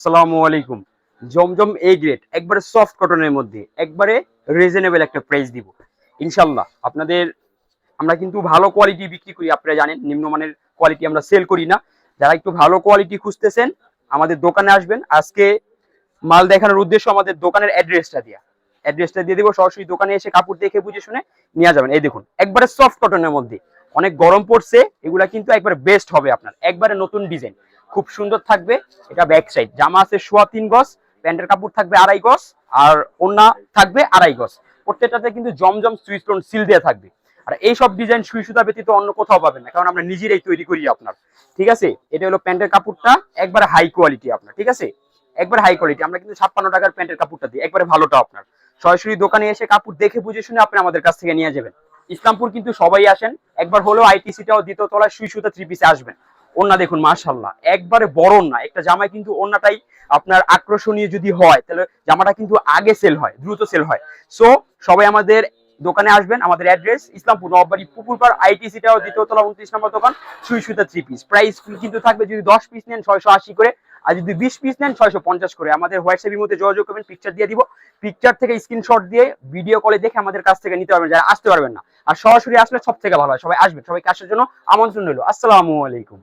আসসালামু আলাইকুম। জমজম A grade একবারে সফট কটনের মধ্যে, একবারে রিজনেবল একটা প্রাইস দিব। ইনশাল্লাহ আপনাদের, আমরা কিন্তু ভালো কোয়ালিটি বিক্রি করি, আপনারা জানেন, নিম্নমানের কোয়ালিটি আমরা সেল করি না। যারা একটু ভালো কোয়ালিটি খুঁজতেছেন, আমাদের দোকানে আসবেন। আজকে মাল দেখানোর উদ্দেশ্য আমাদের দোকানের অ্যাড্রেসটা দেওয়া অ্যাড্রেসটা দিয়ে দিব, সরাসরি দোকানে এসে কাপড় দেখে বুঝে শুনে নিয়ে যাবেন। এই দেখুন, একবারে সফট কটনের মধ্যে। অনেক গরম পড়ছে, এগুলা কিন্তু একবারে বেস্ট হবে আপনার। একবারে নতুন ডিজাইন খুব সুন্দর থাকবে, এটা ব্যাক সাইড জামা আছে সোয়া তিন গজ, প্যান্টের কাপড় থাকবে আড়াই গজ, আর ওন্না থাকবে আড়াই গজ। প্রত্যেকটাতে কিন্তু জমজম সুইস্টোন সিল দেওয়া থাকবে। আর এই সব ডিজাইন সুই সুতা ব্যতীত অন্য কোথাও পাবেন না, কারণ আমরা নিজেরাই তৈরি করি আপনার। ঠিক আছে? এটা হলো প্যান্টের কাপড়টা, একবারে হাই কোয়ালিটি আপনার, ঠিক আছে? একবার হাই কোয়ালিটি আমরা কিন্তু ছাপ্পান্ন টাকার প্যান্টের কাপড়টা দিই, একবারে ভালোটা আপনার। সরাসরি দোকানে এসে কাপড় দেখে বুঝে শুনে আপনি আমাদের কাছ থেকে নিয়ে যাবেন। ইসলামপুর কিন্তু সবাই আসেন, একবার হলো আইটিসিটাও দ্বিতীয় তলায় সুই সুতা থ্রি পিসে আসবেন। ওন্না দেখুন মাশাল্লাহ একবারে বড় না একটা জামায় কিন্তু ওন্নাটাই আপনার আকর্ষণীয় যদি হয়, তাহলে জামাটা কিন্তু আগে সেল হয়, দ্রুত সেল হয়। সো সবাই আমাদের দোকানে আসবেন, আমাদের অ্যাড্রেস ইসলামপুর নববাড়ি পুকুরপাড়, আইটিসিটাও দ্বিতীয় তলা উনত্রিশ নম্বর দোকান, সুই সুতা থ্রি পিস প্রাইস কিন্তু থাকবে, যদি দশ পিস নেন, ছয়শো আশি করে, আর যদি বিশ পিস নেন, ছয়শো পঞ্চাশ করে। আমাদের হোয়াটসঅ্যাপের মধ্যে যোগাযোগ করবেন পিকচার দিয়ে দিব। পিকচার থেকে স্ক্রিনশট দিয়ে ভিডিও কলে দেখে আমাদের কাছ থেকে নিতে পারবেন, যারা আসতে পারবেন না। আর সরাসরি আসলে সব থেকে ভালো হয়, সবাই আসবেন, সবাইকে আসার জন্য আমন্ত্রণ রইল। আসসালামু আলাইকুম।